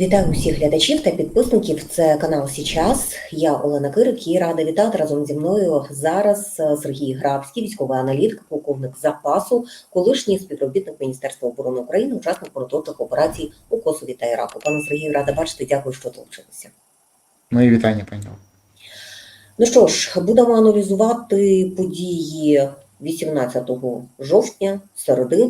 Вітаю усіх глядачів та підписників. Це канал Січас. Я Олена Кирик і рада вітати разом зі мною зараз е, Сергій Грабський, військовий аналітик, полковник запасу, колишній співробітник Міністерства оборони України, учасник прикордонних операцій у Косові та Іраку. Пане Сергію, рада бачити. Дякую, що долучилися. Мої вітання, пані. Ну що ж, будемо аналізувати події 18 жовтня, середи.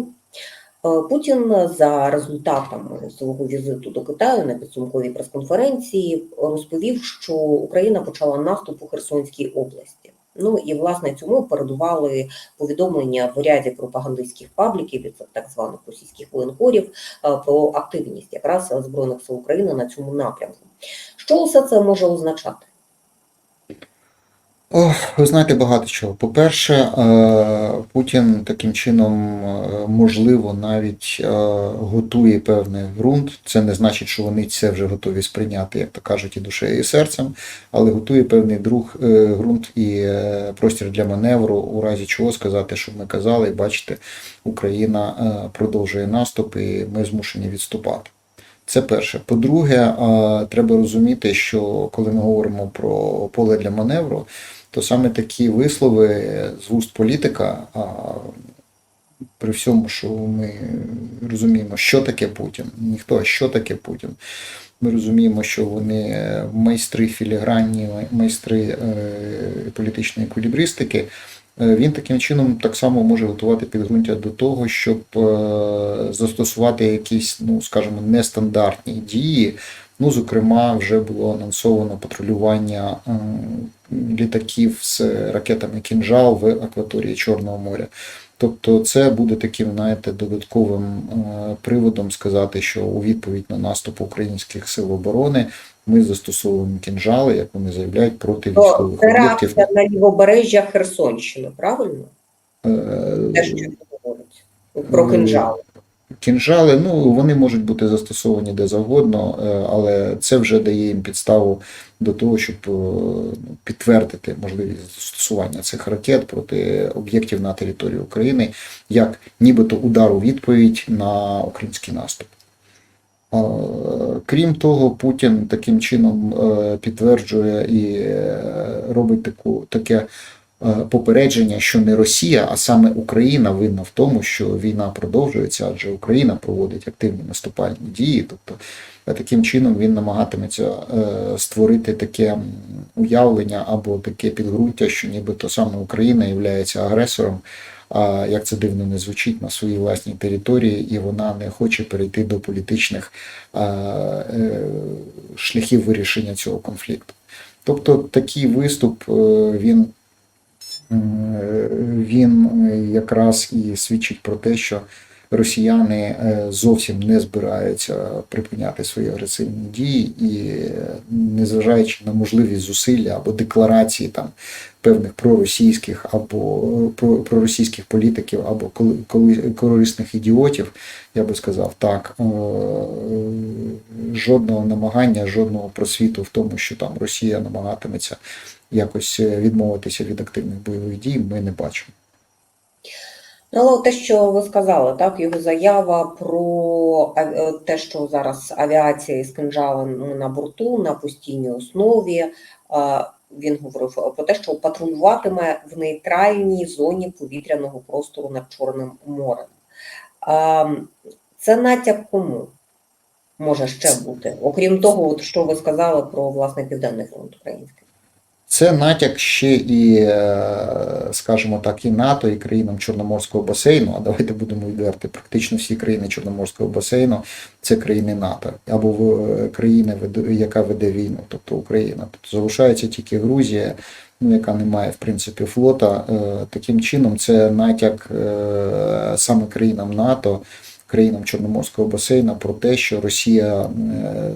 Е, Путін за результатами свого візиту до Китаю на підсумковій прес-конференції розповів, що Україна почала наступ у Херсонській області. Ну і власне цьому передували повідомлення в ряді пропагандистських пабліків від так званих російських воєнкорів е, про активність якраз збройних сил України на цьому напрямку. Що усе це може означати? Ох, ви знаєте багато чого. По-перше, е, Путін таким чином, е, можливо, навіть е, готує певний ґрунт. Це не значить, що вони це вже готові сприйняти, як то кажуть, і душею, і серцем, але готує певний друг ґрунт і простір для маневру, у разі чого сказати, що ми казали, і бачите, Україна продовжує наступ, і ми змушені відступати. Це перше. По-друге, треба розуміти, що коли ми говоримо про поле для маневру, то саме такі вислови з вуст політика, а при всьому, що ми розуміємо, що таке Путін, ніхто, а що таке Путін. Ми розуміємо, що вони майстри філігранні, майстри е, політичної еквілібристики. Е, Він таким чином так само може готувати підґрунтя до того, щоб е, застосувати якісь, ну скажімо, нестандартні дії. Ну, зокрема, вже було анонсовано патрулювання е, літаків з ракетами кінжал в акваторії Чорного моря. Тобто, це буде таким, знаєте, додатковим е, приводом сказати, що у відповідь на наступ українських сил оборони ми застосовуємо кінжали, як вони заявляють, проти То військових об'єктів. на лівобережжя Херсонщини, правильно? Е, Те, що говорить про кинжали. Кінжали, ну вони можуть бути застосовані де завгодно, е, але це вже дає їм підставу до того, щоб е, підтвердити можливість застосування цих ракет проти об'єктів на території України, як нібито удар у відповідь на український наступ. Крім того, Путін таким чином е, підтверджує і робить таку таке попередження, що не Росія, а саме Україна винна в тому, що війна продовжується, адже Україна проводить активні наступальні дії. Тобто е, таким чином він намагатиметься е, створити таке уявлення або таке підґрунтя, що нібито саме Україна є агресором. А як це дивно не звучить на своїй власній території, і вона не хоче перейти до політичних е, шляхів вирішення цього конфлікту. Тобто такий виступ е, він, е, він якраз і свідчить про те, що росіяни е, зовсім не збираються припиняти свої агресивні дії, і е, незважаючи на можливість зусилля або декларації там певних проросійських або проросійських політиків, або корисних ідіотів, я би сказав так, е, жодного намагання, жодного просвіту в тому, що там Росія намагатиметься якось е, відмовитися від активних бойових дій, ми не бачимо. Ну, але те, що ви сказали, так його заява про е, те, що зараз авіація із кинжалом на борту на постійній основі. Він говорив про те, що патрулюватиме в нейтральній зоні повітряного простору над Чорним морем. Це натяк кому може ще бути, окрім того, от що ви сказали про власне південний фронт український. Це натяк ще і, е, скажімо так, і НАТО, і країнам Чорноморського басейну. А давайте будемо відверти. Практично всі країни Чорноморського басейну це країни НАТО або в- країни, яка веде війну, тобто Україна. Тобто залишається тільки Грузія, ну яка не має в принципі флота. Е, Таким чином, це натяк е, саме країнам НАТО. Країнам Чорноморського басейну про те, що Росія е,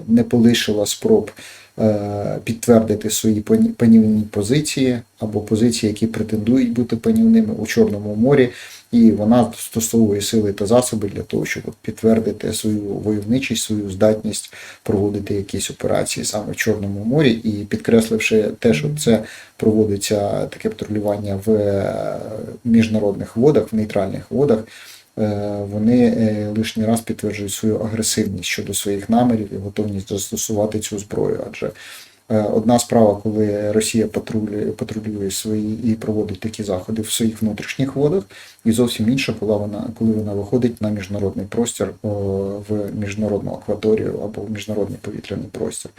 не полишила спроб е, підтвердити свої панівні позиції або позиції, які претендують бути панівними у Чорному морі, і вона застосовує сили та засоби для того, щоб підтвердити свою войовничість, свою здатність проводити якісь операції саме в Чорному морі, і підкресливши те, що це проводиться таке патрулювання в е, міжнародних водах, в нейтральних водах. Е, вони е, лишній раз підтверджують свою агресивність щодо своїх намірів і готовність застосувати цю зброю. Адже одна справа, коли Росія патрулює, патрулює свої і проводить такі заходи в своїх внутрішніх водах, і зовсім інша, коли вона, коли вона виходить на міжнародний простір в міжнародну акваторію або в міжнародний повітряний простір.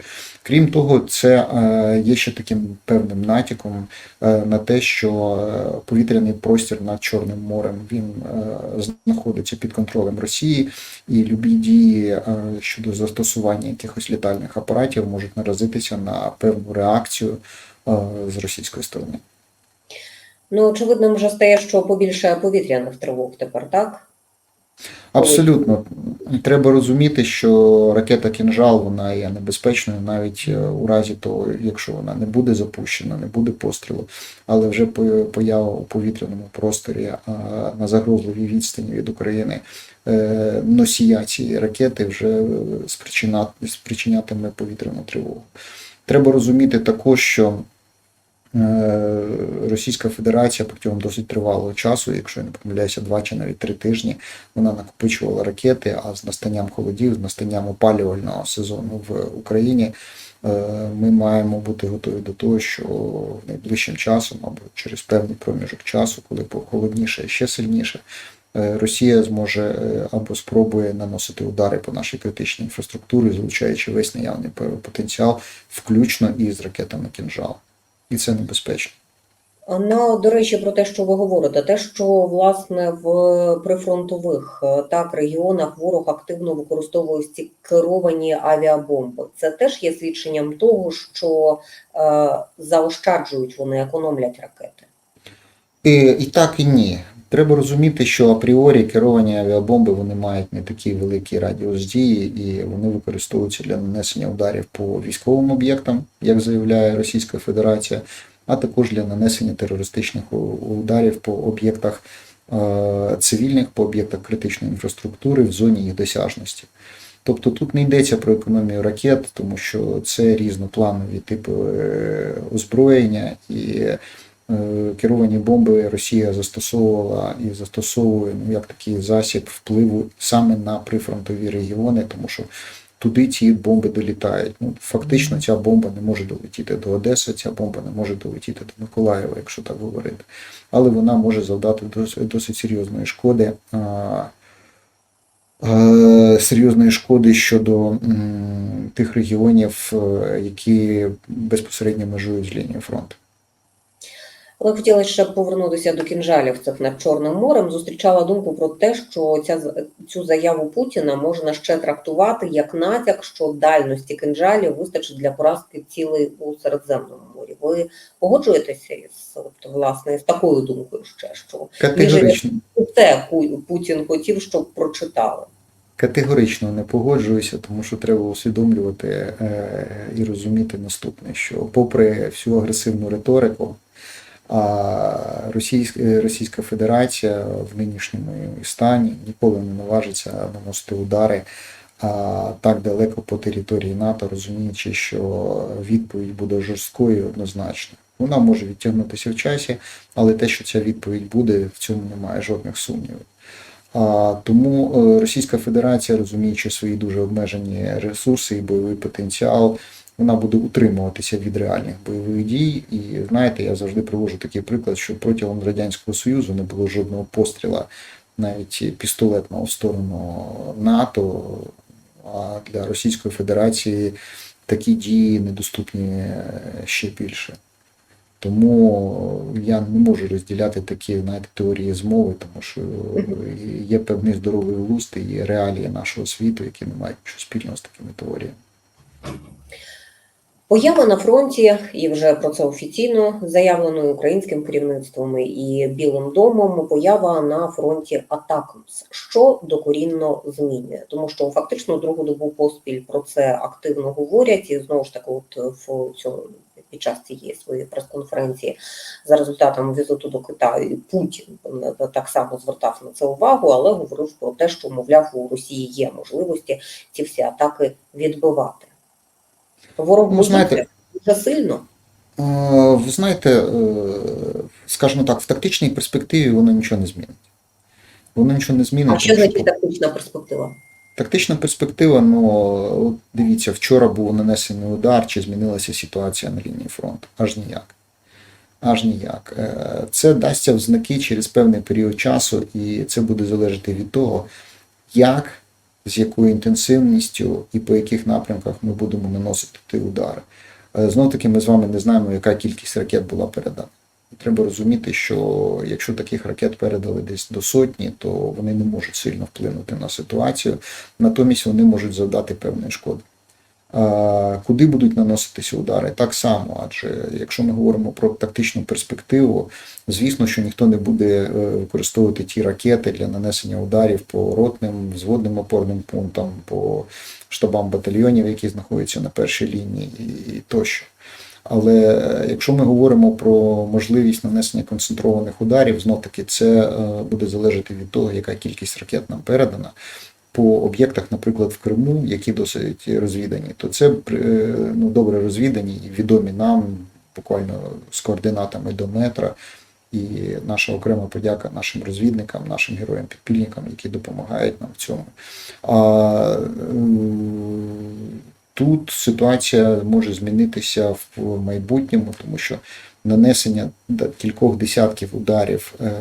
Крім того, це е, є ще таким певним натяком е, на те, що е, повітряний простір над Чорним морем він е, знаходиться під контролем Росії, і любі дії е, щодо застосування якихось літальних апаратів можуть наразитися на певну реакцію е, з російської сторони. Ну, очевидним вже стає, що побільше повітряних тривог тепер, так? Абсолютно. Треба розуміти, що ракета кінжал вона є небезпечною навіть е, у разі того, якщо вона не буде запущена, не буде пострілу, але вже поява у повітряному просторі на загрозливій відстані від України е, носія цієї ракети вже е, спричинятиме повітряну тривогу. Треба розуміти також, що Е, Російська Федерація протягом досить тривалого часу, якщо я не помиляюся, два чи навіть три тижні, вона накопичувала ракети, а з настанням холодів, з настанням опалювального сезону в Україні е, ми маємо бути готові до того, що найближчим часом або через певний проміжок часу, коли похолодніше і ще сильніше, Росія зможе е, або спробує наносити удари по нашій критичній інфраструктурі, залучаючи весь наявний потенціал, включно і з ракетами кінжал. І це небезпечно. Ну, до речі, про те, що ви говорите, те, що власне в прифронтових е, так регіонах ворог активно використовує ці керовані авіабомби. Це теж є свідченням того, що е, заощаджують вони, економлять ракети. І, і так, і ні. Треба розуміти, що апріорі керовані авіабомби вони мають не такий великий радіус дії, і вони використовуються для нанесення ударів по військовим об'єктам, як заявляє Російська Федерація, а також для нанесення терористичних ударів по об'єктах е, цивільних, по об'єктах критичної інфраструктури в зоні їх досяжності. Тобто тут не йдеться про економію ракет, тому що це різнопланові типи е, озброєння і керовані бомби Росія застосовувала і застосовує ну, як такий засіб впливу саме на прифронтові регіони, тому що туди ці бомби долітають. Ну, фактично, ця бомба не може долетіти до Одеси, ця бомба не може долетіти до Миколаєва, якщо так говорити. Але вона може завдати досить, досить серйозної шкоди. е, Серйозної шкоди щодо тих регіонів, е, які безпосередньо межують з лінією фронту. Але хотіла ще повернутися до кінжалів цих над Чорним морем. Зустрічала думку про те, що ця цю заяву Путіна можна ще трактувати як натяк, що дальності кінжалів вистачить для поразки цілей у Середземному морі. Ви погоджуєтеся із от, власне з такою думкою ще що Категорично. це Путін хотів, щоб прочитали. Категорично не погоджуюся, тому що треба усвідомлювати е, і розуміти наступне, що попри всю агресивну риторику, а Російська, Російська Федерація в нинішньому стані ніколи не наважиться наносити удари так далеко по території НАТО, розуміючи, що відповідь буде жорсткою і однозначно. Вона може відтягнутися в часі, але те, що ця відповідь буде, в цьому немає жодних сумнівів. Тому е, Російська Федерація, розуміючи свої дуже обмежені ресурси і бойовий потенціал, вона буде утримуватися від реальних бойових дій. І знаєте, я завжди привожу такий приклад, що протягом Радянського Союзу не було жодного постріла, навіть пістолетного в сторону НАТО. А для Російської Федерації такі дії недоступні ще більше. Тому я не можу розділяти такі знаєте, теорії змови, тому що є певний здоровий глузд і є реалії нашого світу, які не мають нічого спільного з такими теоріями. Поява на фронті, і вже про це офіційно заявлено українським керівництвом і Білим домом. Поява на фронті Атакмс, що докорінно змінює, тому що фактично другу добу поспіль про це активно говорять, і знову ж таки, от в цьому під час цієї своєї прес-конференції за результатами візиту до Китаю Путін е, так само звертав на це увагу, але говорив про те, що мовляв у Росії є можливості ці всі атаки відбивати. Ворог Ну, знаєте, дуже сильно. Е, Ви знаєте, е, скажімо так, в тактичній перспективі воно нічого не змінить. Воно нічого не змінить. А що значить тактична перспектива? Тактична перспектива, ну дивіться, вчора був нанесений удар, чи змінилася ситуація на лінії фронту? Аж ніяк. Аж ніяк. Е, Це дасться в знаки через певний період часу, і це буде залежати від того, як, з якою інтенсивністю і по яких напрямках ми будемо наносити ті удари. Знов таки, ми з вами не знаємо, яка кількість ракет була передана. Треба розуміти, що якщо таких ракет передали десь до сотні, то вони не можуть сильно вплинути на ситуацію, натомість вони можуть завдати певної шкоди. Куди будуть наноситися удари? Так само, адже якщо ми говоримо про тактичну перспективу, звісно, що ніхто не буде е, використовувати ті ракети для нанесення ударів по ротним, взводним опорним пунктам, по штабам батальйонів, які знаходяться на першій лінії, і тощо. Але е, якщо ми говоримо про можливість нанесення концентрованих ударів, знов таки це е, буде залежати від того, яка кількість ракет нам передана. По об'єктах, наприклад, в Криму, які досить розвідані, то це е, ну, добре розвідані і відомі нам буквально з координатами до метра. І наша окрема подяка нашим розвідникам, нашим героям-підпільникам, які допомагають нам в цьому. А тут ситуація може змінитися в майбутньому, тому що нанесення кількох десятків ударів е,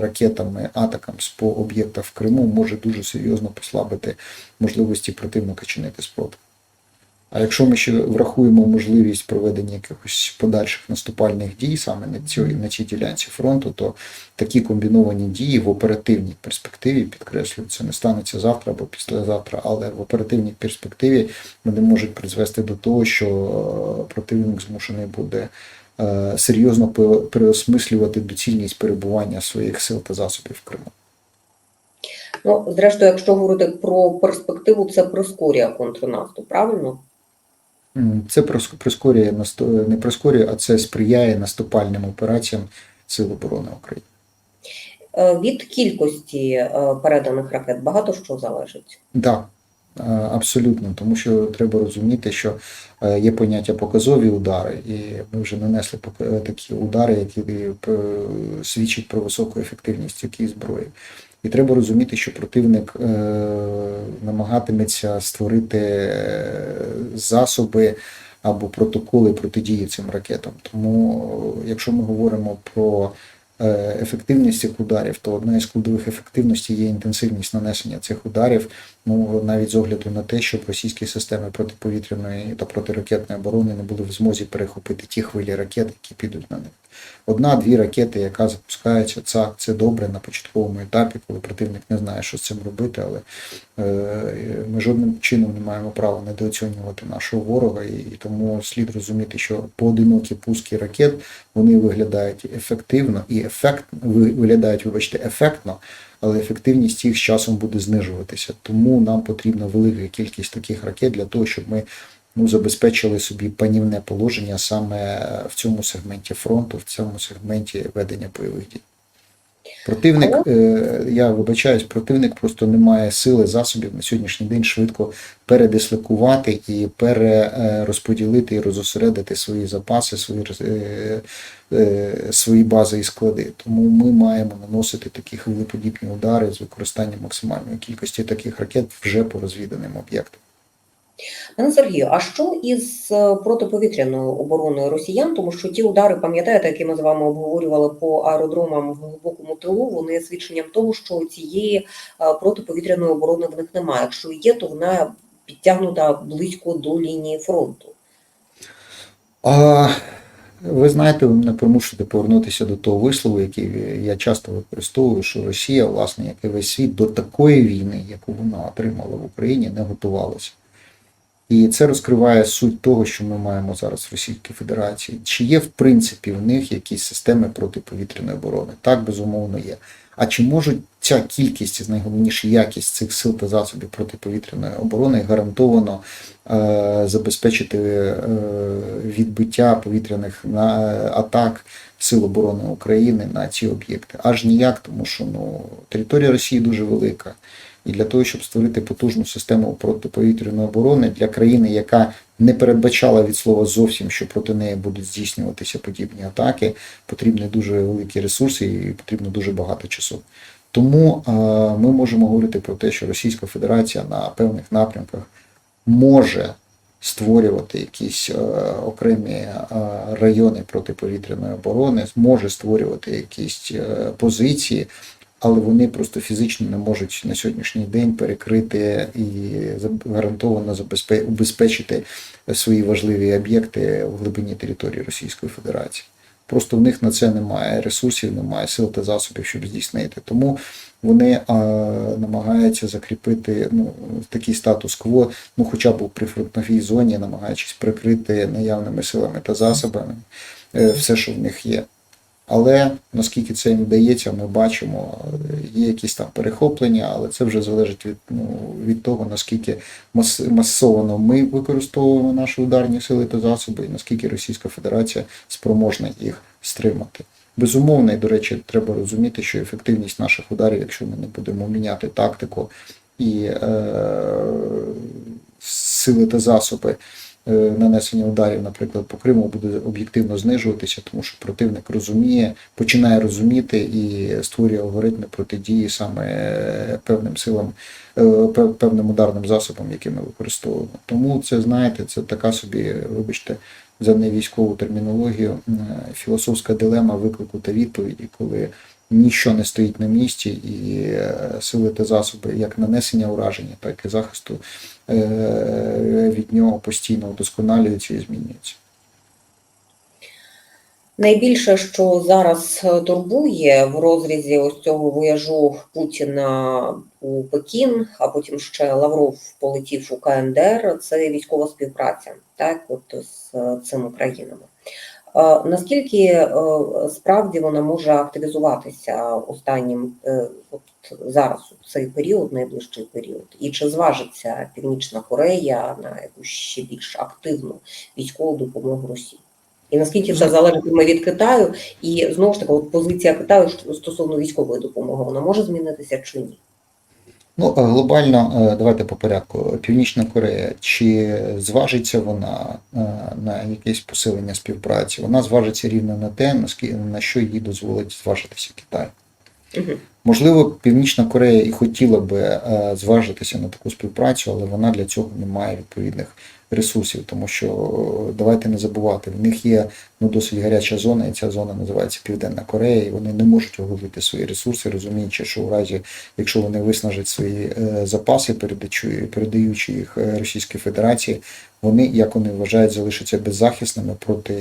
ракетами атакам по об'єктах в Криму може дуже серйозно послабити можливості противника чинити спротив. А якщо ми ще врахуємо можливість проведення якихось подальших наступальних дій саме на цій, на цій ділянці фронту, то такі комбіновані дії в оперативній перспективі, підкреслюю, це не станеться завтра або післязавтра, але в оперативній перспективі вони можуть призвести до того, що противник змушений буде серйозно переосмислювати доцільність перебування своїх сил та засобів в Криму. Ну, зрештою, якщо говорити про перспективу, це прискорює контрнаступ, правильно? Це прискорює не прискорює, а це сприяє наступальним операціям Сил оборони України. Е, Від кількості е, переданих ракет багато що залежить? Так, да, абсолютно, тому що треба розуміти, що е, є поняття показові удари, і ми вже нанесли такі удари, які свідчать про високу ефективність цієї зброї. І треба розуміти, що противник е, намагатиметься створити засоби або протоколи протидії цим ракетам. Тому, якщо ми говоримо про е, ефективність цих ударів, то одна із складових ефективності є інтенсивність нанесення цих ударів, ну навіть з огляду на те, щоб російські системи протиповітряної та протиракетної оборони не були в змозі перехопити ті хвилі ракет, які підуть на них. Одна-дві ракети, яка запускається, це, це добре на початковому етапі, коли противник не знає, що з цим робити, але е, ми жодним чином не маємо права недооцінювати нашого ворога, і, тому слід розуміти, що поодинокі пуски ракет вони виглядають ефективно і ефект виглядають, вибачте, ефектно, але ефективність їх з часом буде знижуватися. Тому нам потрібна велика кількість таких ракет для того, щоб ми ну, забезпечили собі панівне положення саме в цьому сегменті фронту, в цьому сегменті ведення бойових дій. Противник, е, я вибачаюсь, противник просто не має сили, засобів на сьогоднішній день швидко передислокувати і перерозподілити і розосередити свої запаси, свої е, е, свої бази і склади. Тому ми маємо наносити такі хвилеподібні удари з використанням максимальної кількості таких ракет вже по розвіданим об'єктам. Пане Сергію, а що із е, протиповітряною обороною росіян? Тому що ті удари, пам'ятаєте, які ми з вами обговорювали по аеродромам в глибокому тилу, вони свідченням того, що цієї е, протиповітряної оборони в них немає. Якщо є, то вона підтягнута близько до лінії фронту. А, ви знаєте, ви мене примушуєте повернутися до того вислову, який я часто використовую, що Росія, власне, як і весь світ, до такої війни, яку вона отримала в Україні, не готувалася. І це розкриває суть того, що ми маємо зараз в Російській Федерації. Чи є в принципі в них якісь системи протиповітряної оборони? Так, безумовно, є. А чи можуть ця кількість, найголовніше якість цих сил та засобів протиповітряної оборони гарантовано е, забезпечити е, відбиття повітряних на, атак Сил оборони України на ці об'єкти? Аж ніяк, тому що ну, територія Росії дуже велика. І для того, щоб створити потужну систему протиповітряної оборони для країни, яка не передбачала від слова зовсім, що проти неї будуть здійснюватися подібні атаки, потрібні дуже великі ресурси і потрібно дуже багато часу. Тому е, ми можемо говорити про те, що Російська Федерація на певних напрямках може створювати якісь е, окремі е, райони протиповітряної оборони, може створювати якісь позиції, але вони просто фізично не можуть на сьогоднішній день перекрити і гарантовано забезпе- убезпечити свої важливі об'єкти в глибині території Російської Федерації. Просто в них на це немає ресурсів, немає сил та засобів, щоб здійснити. Тому вони а, намагаються закріпити ну, такий статус-кво, ну хоча б у прифронтовій зоні, намагаючись прикрити наявними силами та засобами е, все, що в них є. Але наскільки це їм вдається, ми бачимо, є якісь там перехоплення, але це вже залежить від, ну, від того, наскільки мас, масово ми використовуємо наші ударні сили та засоби, і наскільки Російська Федерація спроможна їх стримати. Безумовно, і до речі, треба розуміти, що ефективність наших ударів, якщо ми не будемо міняти тактику і е, сили та засоби нанесення ударів, наприклад, по Криму, буде об'єктивно знижуватися, тому що противник розуміє, починає розуміти і створює алгоритми протидії саме е, певним силам, е, певним ударним засобам, які ми використовуємо. Тому це, знаєте, це така собі, вибачте, за невійськову термінологію, е, філософська дилема виклику та відповіді, коли ніщо не стоїть на місці, і е, сили та засоби як нанесення ураження, так і захисту е, від нього постійно удосконалюються і змінюються. Найбільше, що зараз е, турбує в розрізі ось цього вояжу Путіна у Пекін, а потім ще Лавров полетів у КНДР, це військова співпраця, так, от з цими країнами. Е, Наскільки е, справді вона може активізуватися останнім е, от зараз у цей період, найближчий період, і чи зважиться Північна Корея на якусь ще більш активну військову допомогу Росії? І наскільки це залежатиме від Китаю, і знову ж таки, от позиція Китаю стосовно військової допомоги, вона може змінитися чи ні? Ну, глобально, е, давайте по порядку. Північна Корея, чи зважиться вона е, на якесь посилення співпраці? Вона зважиться рівно на те, на що їй дозволить зважитися Китай. Угу. Можливо, Північна Корея і хотіла би е, зважитися на таку співпрацю, але вона для цього не має відповідних ресурсів, тому що е, давайте не забувати, в них є ну, досить гаряча зона, і ця зона називається Південна Корея, і вони не можуть оголити свої ресурси, розуміючи, що у разі, якщо вони виснажать свої е, запаси, передаючи, їх е, Російській Федерації, вони, як вони вважають, залишаться беззахисними проти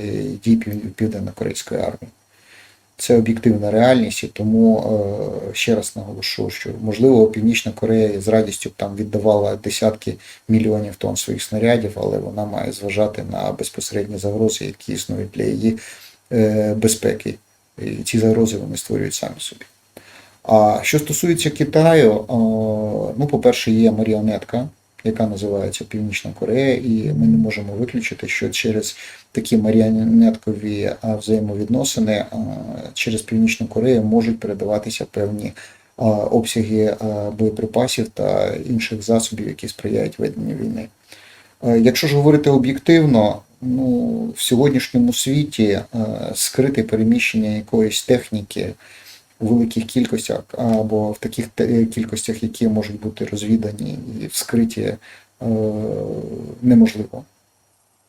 дій Пів- Південно-Корейської армії. Це об'єктивна реальність, і тому е, ще раз наголошу, що можливо Північна Корея з радістю там віддавала десятки мільйонів тонн своїх снарядів, але вона має зважати на безпосередні загрози, які існують для її е, безпеки. І ці загрози вони створюють самі собі. А що стосується Китаю, е, ну, по-перше, є маріонетка, яка називається Північна Корея, і ми не можемо виключити, що через такі маріонеткові взаємовідносини через Північну Корею можуть передаватися певні обсяги боєприпасів та інших засобів, які сприяють веденню війни. Якщо ж говорити об'єктивно, ну, в сьогоднішньому світі скрите переміщення якоїсь техніки у великих кількостях або в таких кількостях, які можуть бути розвідані і вскриті, е, неможливо.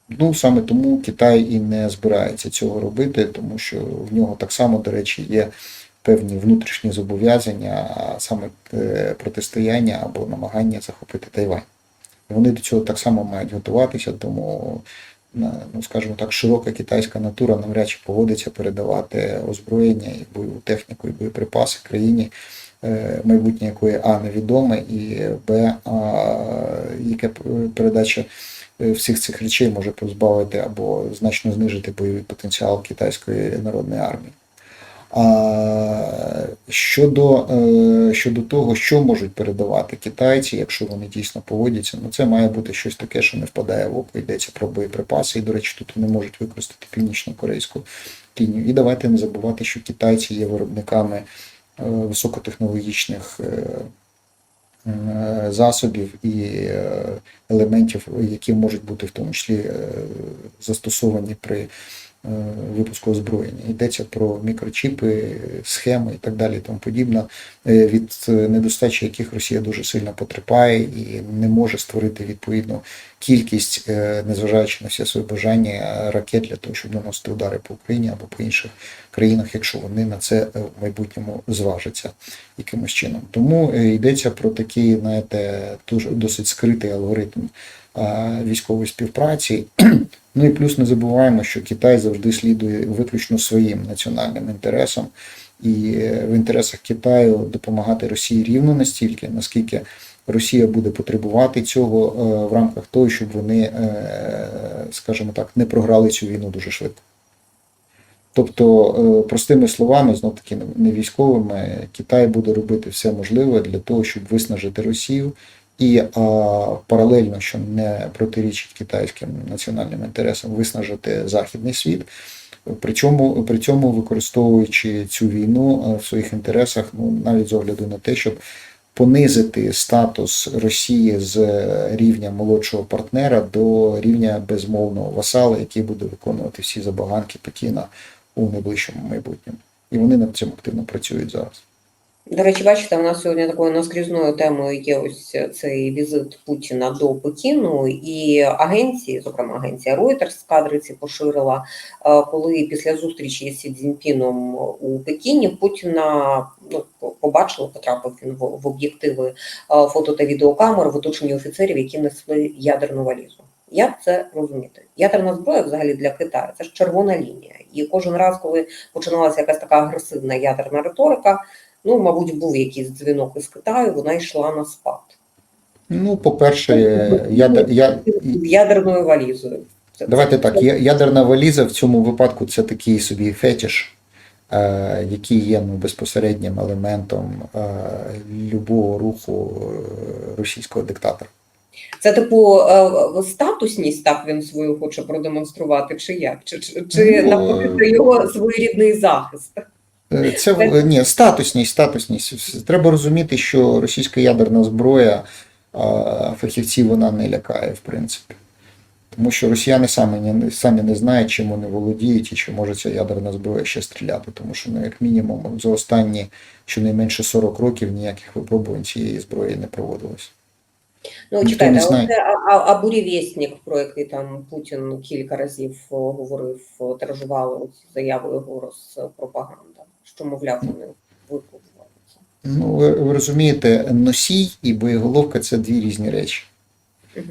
Ну, саме тому Китай і не збирається цього робити, тому що в нього так само, до речі, є певні внутрішні зобов'язання, а саме е, протистояння або намагання захопити Тайвань. Вони до цього так само мають готуватися, тому, ну, скажімо так, широка китайська натура навряд чи погодиться передавати озброєння і бойову техніку, і боєприпаси країні, е, майбутнє якої А невідоме, і Б, а, яке передача е, всіх цих речей може позбавити або значно знижити бойовий потенціал китайської народної армії. Щодо, е, щодо того, що можуть передавати китайці, якщо вони дійсно поводяться, ну це має бути щось таке, що не впадає в око, йдеться про боєприпаси, і, до речі, тут вони можуть використати північно-корейську лінію. І давайте не забувати, що китайці є виробниками е, високотехнологічних е, засобів і елементів, які можуть бути в тому числі застосовані при випуску озброєння. Йдеться про мікрочіпи, схеми і так далі, і тому подібне, е, від е, недостачі яких Росія дуже сильно потерпає і не може створити відповідну кількість, е, незважаючи на всі свої бажання ракет для того, щоб наносити удари по Україні або по інших країнах, якщо вони на це е, в майбутньому зважаться якимось чином. Тому е, йдеться про такий, знаєте, дуже досить скритий алгоритм військової співпраці. Ну і плюс не забуваємо, що Китай завжди слідує виключно своїм національним інтересам, і е, в інтересах Китаю допомагати Росії рівно настільки, наскільки Росія буде потребувати цього в рамках того, щоб вони, скажімо так, не програли цю війну дуже швидко. Тобто, е, простими словами, знов таки не військовими, Китай буде робити все можливе для того, щоб виснажити Росію, і а, паралельно, що не протирічить китайським національним інтересам, виснажити західний світ. Причому при цьому використовуючи цю війну е, в своїх інтересах, ну навіть з огляду на те, щоб понизити статус Росії з рівня молодшого партнера до рівня безмовного васала, який буде виконувати всі забаганки Пекіна у найближчому майбутньому. І вони над цим активно працюють зараз. До речі, бачите, у нас сьогодні такою наскрізною темою є ось цей візит Путіна до Пекіну, і агенції, зокрема агенція Reuters кадриці поширила, е, коли після зустрічі з Сі Цзіньпіном у Пекіні Путіна ну, побачили, потрапив він в, в об'єктиви е, фото та відеокамер в оточенні офіцерів, які несли ядерну валізу. Як це розуміти? Ядерна зброя взагалі для Китаю це ж червона лінія. І кожен раз, коли починалася якась така агресивна ядерна риторика, ну, мабуть, був якийсь дзвінок із Китаю, вона йшла на спад. Ну, по-перше, я, я, Ядерною валізою. Це- давайте так, ядерна валіза в цьому випадку це такий собі фетіш, е, який є ну, безпосереднім елементом е, любого руху е, російського диктатора. Це, типу, е, статусність так він свою хоче продемонструвати, чи як? Чи, чи, чи Ну, навпаки, його своєрідний захист? Е, Це ні, статусність, статусність. Треба розуміти, що російська ядерна зброя фахівців вона не лякає, в принципі. Тому що росіяни самі не, самі не знають, чим вони володіють і чи може ця ядерна зброя ще стріляти. Тому що, ну, як мінімум, за останні щонайменше 40 років ніяких випробувань цієї зброї не проводилось. Ну, чекайте, не а знає. а, а, а бурєвєстник, про який там Путін кілька разів говорив, тиражували заяви його розпропаганда, що, мовляв, вони випробували. Ну, ви, ви розумієте, носій і боєголовка це дві різні речі.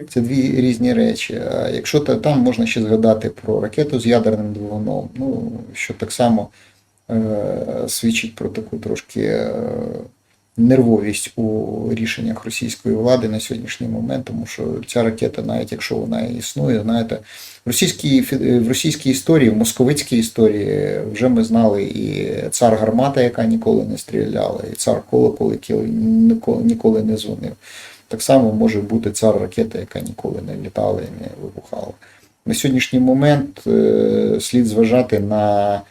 Це дві різні речі. А Якщо та- там можна ще згадати про ракету з ядерним двигуном, ну що так само е, свідчить про таку трошки е, нервовість у рішеннях російської влади на сьогоднішній момент, тому що ця ракета, навіть якщо вона існує, знаєте, в російській в російській історії, в московицькій історії вже ми знали і цар гармата, яка ніколи не стріляла, і цар колокол, який ніколи, не дзвонив. Так само може бути цар ракета, яка ніколи не літала і не вибухала. На сьогоднішній момент е, слід зважати на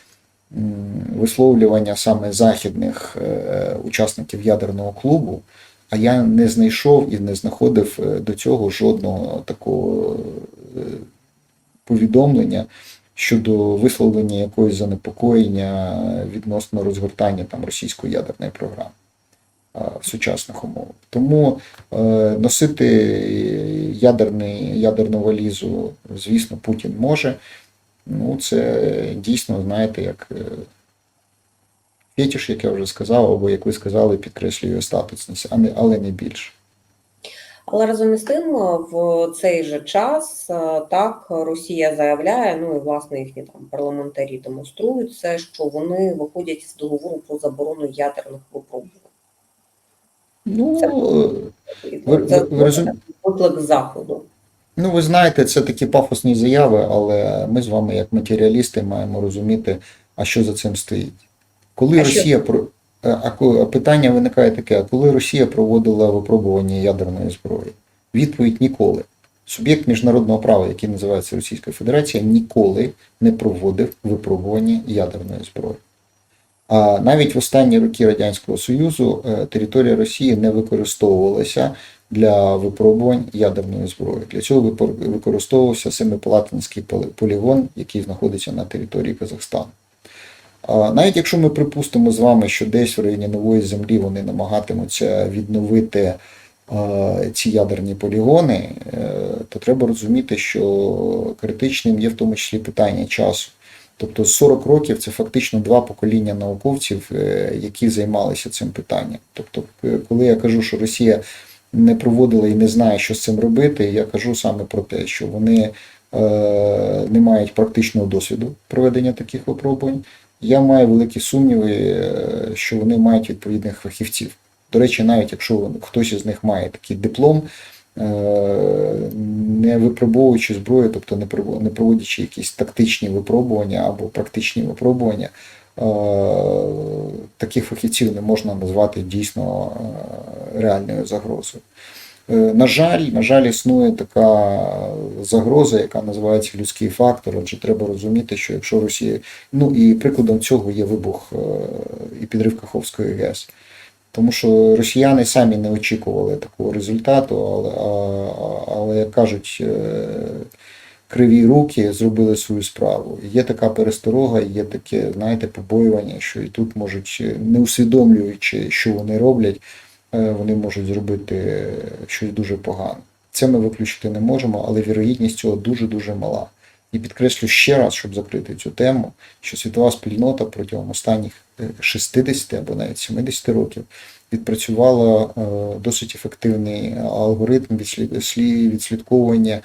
висловлювання саме західних е, учасників ядерного клубу, а я не знайшов і не знаходив е, до цього жодного такого е, повідомлення щодо висловлення якогось занепокоєння відносно розгортання там російської ядерної програми в сучасних умовах. Тому носити ядерний, ядерну валізу, звісно, Путін може. Ну, це дійсно, знаєте, як е, фетиш, як я вже сказав, або, як ви сказали, підкреслює статусність, а не, але не більше. Але разом із тим, в цей же час е, так Росія заявляє, ну і власне їхні там парламентарі демонструють це, що вони виходять з договору про заборону ядерних випробувань. Ну, Це- е, Ви- Це ви- ви виклик заходу. Ну, ви знаєте, це такі пафосні заяви, але ми з вами, як матеріалісти, маємо розуміти, а що за цим стоїть. Коли А? Росія про питання виникає таке: а коли Росія проводила випробування ядерної зброї? Відповідь ніколи. Суб'єкт міжнародного права, який називається Російська Федерація, ніколи не проводив випробування ядерної зброї. А навіть в останні роки Радянського Союзу е, територія Росії не використовувалася для випробувань ядерної зброї. Для цього використовувався семипалатинський полігон, який знаходиться на території Казахстану. Навіть якщо ми припустимо з вами, що десь в районі нової землі вони намагатимуться відновити е, ці ядерні полігони, е, то треба розуміти, що критичним є в тому числі питання часу. Тобто 40 років це фактично два покоління науковців, е, які займалися цим питанням. Тобто, е, коли я кажу, що Росія не проводила і не знає, що з цим робити, я кажу саме про те, що вони е, не мають практичного досвіду проведення таких випробувань. Я маю великі сумніви, що вони мають відповідних фахівців. До речі, навіть якщо хтось із них має такий диплом, не випробовуючи зброю, тобто не проводячи якісь тактичні випробування або практичні випробування, е, таких фахівців не можна назвати дійсно е, реальною загрозою. Е, На жаль, на жаль, існує така загроза, яка називається людський фактор. Отже, треба розуміти, що якщо Росія, ну і прикладом цього є вибух е, і підрив Каховської ГЕС. Тому що росіяни самі не очікували такого результату, але, але як кажуть, е, криві руки зробили свою справу. Є така пересторога, є таке, знаєте, побоювання, що і тут можуть, не усвідомлюючи, що вони роблять, е, вони можуть зробити щось дуже погане. Це ми виключити не можемо, але вірогідність цього дуже-дуже мала. І підкреслю ще раз, щоб закрити цю тему, що світова спільнота протягом останніх е, 60 або навіть 70 років відпрацювала е, досить ефективний алгоритм відслідковування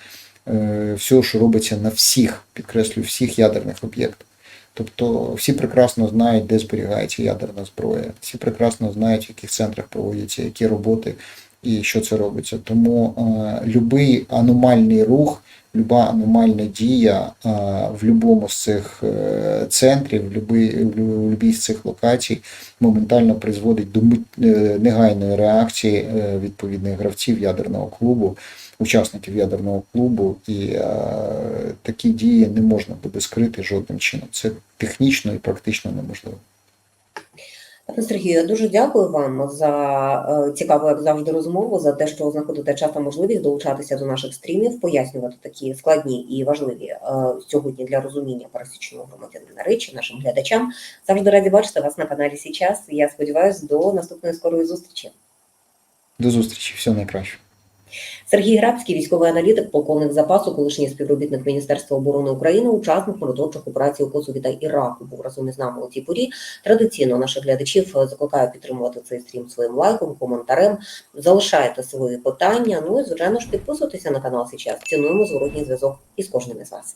е, всього, що робиться на всіх, підкреслю, всіх ядерних об'єктах. Тобто всі прекрасно знають, де зберігається ядерна зброя, всі прекрасно знають, в яких центрах проводяться які роботи і що це робиться. Тому е, любий аномальний рух, люба аномальна дія в будь-якому з цих е, центрів, в любій з цих локацій моментально призводить до е, негайної реакції е, відповідних гравців ядерного клубу, учасників ядерного клубу, і такі дії не можна буде скрити жодним чином. Це технічно і практично неможливо. Пане Сергію, я дуже дякую вам за е, цікаву, як завжди, розмову, за те, що знаходите час та можливість долучатися до наших стрімів, пояснювати такі складні і важливі е, сьогодні для розуміння пересічного громадянина речі нашим глядачам. Завжди раді бачити вас на каналі Січас. Я сподіваюся, до наступної скорої зустрічі. До зустрічі, все найкраще. Сергій Грабський, військовий аналітик, полковник запасу, колишній співробітник Міністерства оборони України, учасник миротворчих операцій у Косові та Іраку, був разом із нами у цій порі. Традиційно наших глядачів е, закликаю підтримувати цей стрім своїм лайком, коментарем. Залишайте свої питання. Ну і звичайно ж підписуйтеся на канал Сейчас. Цінуємо зворотній зв'язок із кожним із вас.